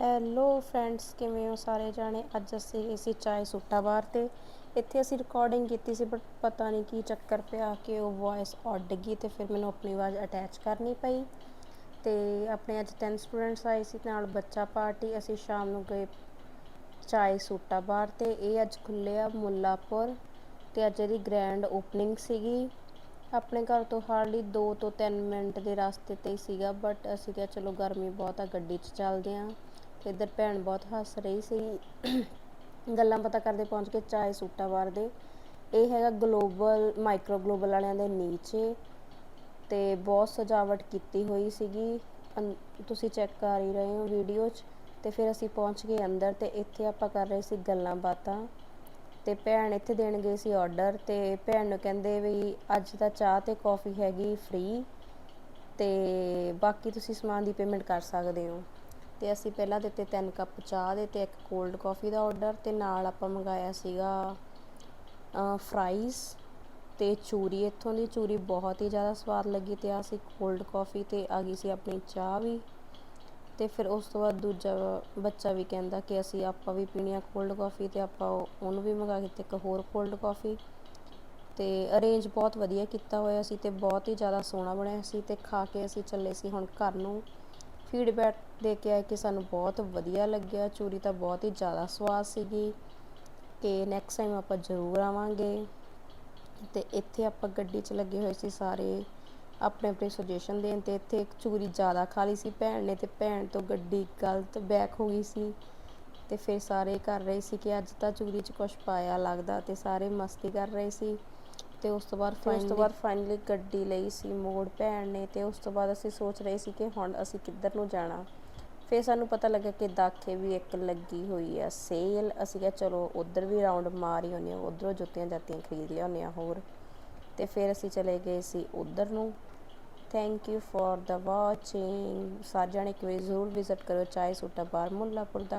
Hello friends ਕਿਵੇਂ ਹੋ ਸਾਰੇ ਜਾਣੇ? ਅੱਜ ਅਸੀਂ ਗਏ ਸੀ ਚਾਏ ਸੁੱਟਾ ਬਾਰ ਤੇ। ਇੱਥੇ ਅਸੀਂ ਰਿਕਾਰਡਿੰਗ ਕੀਤੀ ਸੀ ਬਟ ਪਤਾ ਨਹੀਂ ਕੀ ਚੱਕਰ ਪਿਆ ਕਿ ਉਹ ਵੌਇਸ ਉੱਡ ਗਈ ਤੇ ਫਿਰ ਮੈਨੂੰ ਆਪਣੀ ਆਵਾਜ਼ ਅਟੈਚ ਕਰਨੀ ਪਈ। ਤੇ ਆਪਣੇ ਅੱਜ 10 ਸਟੂਡੈਂਟਸ ਆਏ ਸੀ, ਨਾਲ ਬੱਚਾ ਪਾਰਟੀ। ਅਸੀਂ ਸ਼ਾਮ ਨੂੰ ਗਏ ਚਾਏ ਸੁੱਟਾ ਬਾਰ ਤੇ। ਇਹ ਅੱਜ ਖੁੱਲਿਆ ਮੁੱਲਾਪੁਰ ਤੇ ਅੱਜ ਇਹਦੀ ਗ੍ਰੈਂਡ ਓਪਨਿੰਗ ਸੀਗੀ। ਆਪਣੇ ਘਰ ਤੋਂ ਹਾਰਡਲੀ 2 ਤੋਂ 3 ਮਿੰਟ ਦੇ ਰਸਤੇ ਤੇ ਹੀ ਸੀਗਾ ਬਟ ਅਸੀਂ ਕਿਹਾ ਚਲੋ ਗਰਮੀ ਬਹੁਤ ਆ, ਗੱਡੀ 'ਚ ਚੱਲਦੇ ਆਂ। ਇੱਧਰ ਭੈਣ ਬਹੁਤ ਹੱਸ ਰਹੀ ਸੀ। ਗੱਲਾਂ ਪਤਾ ਕਰਦੇ ਪਹੁੰਚ ਕੇ ਚਾਏ ਸੂਟਾ ਮਾਰਦੇ ਇਹ ਹੈਗਾ ਗਲੋਬਲ, ਮਾਈਕਰੋ ਗਲੋਬਲ ਵਾਲਿਆਂ ਦੇ ਨੀਚੇ। ਤੇ ਬਹੁਤ ਸਜਾਵਟ ਕੀਤੀ ਹੋਈ ਸੀਗੀ। ਤੁਸੀਂ ਚੈੱਕ ਕਰ ਹੀ ਰਹੇ ਹੋ ਵੀਡੀਓ 'ਚ। ਤੇ ਫਿਰ ਅਸੀਂ ਪਹੁੰਚ ਗਏ ਅੰਦਰ ਤੇ ਇੱਥੇ ਆਪਾਂ ਕਰ ਰਹੇ ਸੀ ਗੱਲਾਂ ਬਾਤਾਂ। ਤੇ ਭੈਣ ਇੱਥੇ ਦੇਣ ਗਏ ਸੀ ਆਰਡਰ ਤੇ ਭੈਣ ਨੂੰ ਕਹਿੰਦੇ ਵੀ ਅੱਜ ਤਾਂ ਚਾਹ ਤੇ ਕੌਫੀ ਹੈਗੀ ਫ੍ਰੀ ਤੇ ਬਾਕੀ ਤੁਸੀਂ ਸਮਾਨ ਦੀ ਪੇਮੈਂਟ ਕਰ ਸਕਦੇ ਹੋ। ਅਤੇ ਅਸੀਂ ਪਹਿਲਾਂ ਦਿੱਤੇ ਤਿੰਨ ਕੱਪ ਚਾਹ ਦੇ ਅਤੇ ਇੱਕ ਕੋਲਡ ਕੌਫੀ ਦਾ ਔਡਰ ਅਤੇ ਨਾਲ ਆਪਾਂ ਮੰਗਾਇਆ ਸੀਗਾ ਫਰਾਈਜ਼ ਅਤੇ ਚੂਰੀ। ਇੱਥੋਂ ਦੀ ਚੂਰੀ ਬਹੁਤ ਹੀ ਜ਼ਿਆਦਾ ਸਵਾਦ ਲੱਗੀ ਅਤੇ ਆ ਸੀ ਕੋਲਡ ਕੌਫੀ ਅਤੇ ਆ ਗਈ ਸੀ ਆਪਣੀ ਚਾਹ ਵੀ। ਅਤੇ ਫਿਰ ਉਸ ਤੋਂ ਬਾਅਦ ਦੂਜਾ ਬੱਚਾ ਵੀ ਕਹਿੰਦਾ ਕਿ ਅਸੀਂ ਆਪਾਂ ਵੀ ਪੀਣੀ ਆ ਕੋਲਡ ਕੌਫੀ ਅਤੇ ਆਪਾਂ ਉਹਨੂੰ ਵੀ ਮੰਗਾ ਕੇ ਤੇ ਇੱਕ ਹੋਰ ਕੋਲਡ ਕੌਫੀ ਤੇ ਅਰੇਂਜ ਬਹੁਤ ਵਧੀਆ ਕੀਤਾ ਹੋਇਆ ਸੀ ਤੇ ਬਹੁਤ ਹੀ ਜ਼ਿਆਦਾ ਸੋਹਣਾ ਬਣਿਆ ਸੀ ਤੇ ਖਾ ਕੇ ਅਸੀਂ ਚੱਲੇ ਸੀ ਹੁਣ ਘਰ ਨੂੰ। ਫੀਡਬੈਕ ਦੇ ਕੇ ਆਏ ਕਿ ਸਾਨੂੰ ਬਹੁਤ ਵਧੀਆ ਲੱਗਿਆ, ਚੂਰੀ ਤਾਂ ਬਹੁਤ ਹੀ ਜ਼ਿਆਦਾ ਸਵਾਦ ਸੀਗੀ ਕਿ ਨੈਕਸਟ ਟਾਈਮ ਆਪਾਂ ਜ਼ਰੂਰ ਆਵਾਂਗੇ ਤੇ ਇੱਥੇ ਆਪਾਂ ਗੱਡੀ 'ਚ ਲੱਗੇ ਹੋਏ ਸੀ ਸਾਰੇ ਆਪਣੇ ਆਪਣੇ ਸੁਜੈਸ਼ਨ ਦੇਣ ਤੇ ਇੱਥੇ ਇੱਕ ਚੂਰੀ ਜ਼ਿਆਦਾ ਖਾ ਲਈ ਸੀ ਭੈਣ ਨੇ ਤੇ ਭੈਣ ਤੋਂ ਗੱਡੀ ਗਲਤ ਬੈਕ ਹੋ ਗਈ ਸੀ ਤੇ ਫਿਰ ਸਾਰੇ ਕਰ ਰਹੇ ਸੀ ਕਿ ਅੱਜ ਤਾਂ ਚੂਰੀ 'ਚ ਕੁਝ ਪਾਇਆ ਲੱਗਦਾ ਤੇ ਸਾਰੇ ਮਸਤੀ ਕਰ ਰਹੇ ਸੀ। ਤੇ ਉਸ ਤੋਂ ਬਾਅਦ ਉਸ ਤੋਂ ਬਾਅਦ ਫਾਈਨਲੀ ਗੱਡੀ ਲਈ ਸੀ ਮੋੜ ਭੈਣ ਨੇ ਤੇ ਉਸ ਤੋਂ ਬਾਅਦ ਅਸੀਂ ਸੋਚ ਰਹੇ ਸੀ ਕਿ ਹੁਣ ਅਸੀਂ ਕਿੱਧਰ ਨੂੰ ਜਾਣਾ। ਫਿਰ ਸਾਨੂੰ ਪਤਾ ਲੱਗਾ ਕਿ ਦਾਖੇ ਵੀ ਇੱਕ ਲੱਗੀ ਹੋਈ ਆ ਸੇਲ ਅਸੀਂ ਕਿਹਾ ਚਲੋ ਉਧਰ ਵੀ ਰਾਉਂਡ ਮਾਰ ਹੀ ਹੁੰਨੇ ਆ ਉਧਰੋਂ ਜੁੱਤੀਆਂ ਜਾਤੀਆਂ ਖਰੀਦ ਲਿਆਉਂਦੇ ਆ ਹੋਰ। ਤੇ ਫਿਰ ਅਸੀਂ ਚਲੇ ਗਏ ਸੀ ਉਧਰ ਨੂੰ। Thank you for the watching ਸਾਰੇ ਜਣੇ ਇੱਕ ਵਾਰੀ ਜ਼ਰੂਰ ਵਿਜ਼ਿਟ ਕਰੋ ਚਾਹੇ ਸੂਟਾ ਬਾਰ ਮੁੱਲਾਪੁਰ ਦਾ